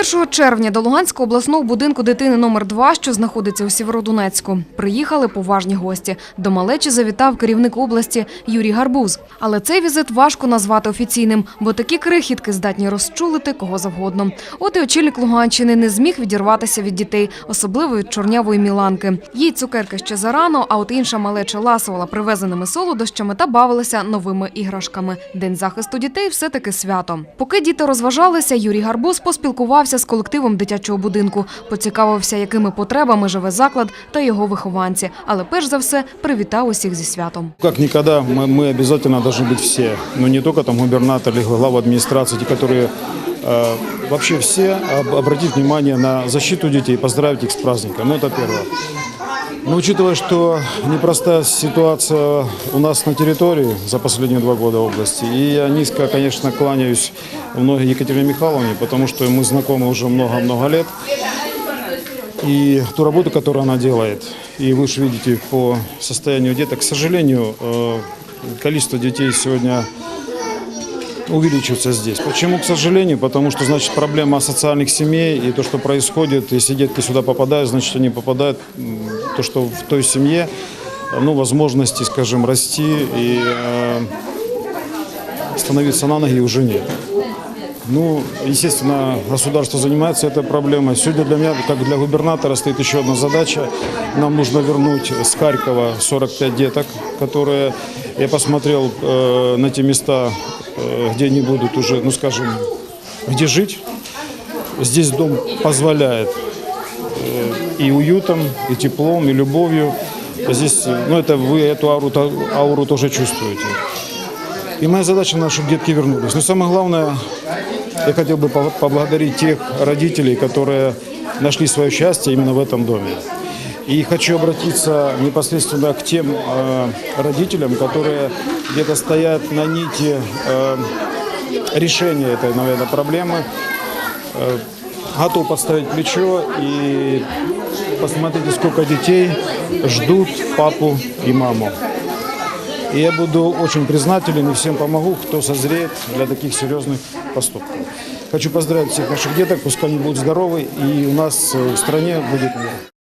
1 червня до Луганського обласного будинку дитини номер 2 що знаходиться у Сєвєродонецьку, приїхали поважні гості. До малечі завітав керівник області Юрій Гарбуз. Але цей візит важко назвати офіційним, бо такі крихітки здатні розчулити кого завгодно. От і очільник Луганщини не зміг відірватися від дітей, особливо від чорнявої Міланки. Їй цукерки ще зарано, а от інша малеча ласувала привезеними солодощами та бавилася новими іграшками. День захисту дітей все-таки свято. Поки діти розважалися, Юрій Гарбуз поспілкувався з колективом дитячого будинку, поцікавився, якими потребами живе заклад та його вихованці. Але перш за все привітав усіх зі святом. Как никогда мы, мы обязательно должны быть все, но не только там губернатор или глава администрации, те, которые э, вообще все об- обратить внимание на защиту детей, поздравить их с праздником. Ну, это первое. Но учитывая, что непростая ситуация у нас на территории за последние два года в области, и я низко, конечно, кланяюсь многие Екатерине Михайловне, потому что мы знакомы уже много-много лет. И ту работу, которую она делает, и вы же видите по состоянию деток, к сожалению, э, количество детей сегодня увеличивается здесь. Почему, к сожалению? Потому что, значит, проблема социальных семей и то, что происходит, если детки сюда попадают, значит, они попадают, то, что в той семье, ну, возможности, скажем, расти и э, становиться на ноги уже нет. Ну, естественно, государство занимается этой проблемой. Сегодня для меня, как для губернатора, стоит еще одна задача. Нам нужно вернуть с Харькова 45 деток, которые, я посмотрел э, на те места, э, где они будут уже, ну, скажем, где жить. Здесь дом позволяет э, и уютом, и теплом, и любовью. Здесь, ну, это вы эту ауру, ауру тоже чувствуете. И моя задача, чтобы детки вернулись. Но самое главное, я хотел бы по- поблагодарить тех родителей, которые нашли свое счастье именно в этом доме. И хочу обратиться непосредственно к тем э, родителям, которые где-то стоят на нити э, решения этой, наверное, проблемы. Э, готов подставить плечо и посмотрите, сколько детей ждут папу и маму. И я буду очень признателен и всем помогу, кто созреет для таких серьезных поступков. Хочу поздравить всех наших деток, пускай они будут здоровы, и у нас в стране будет мир.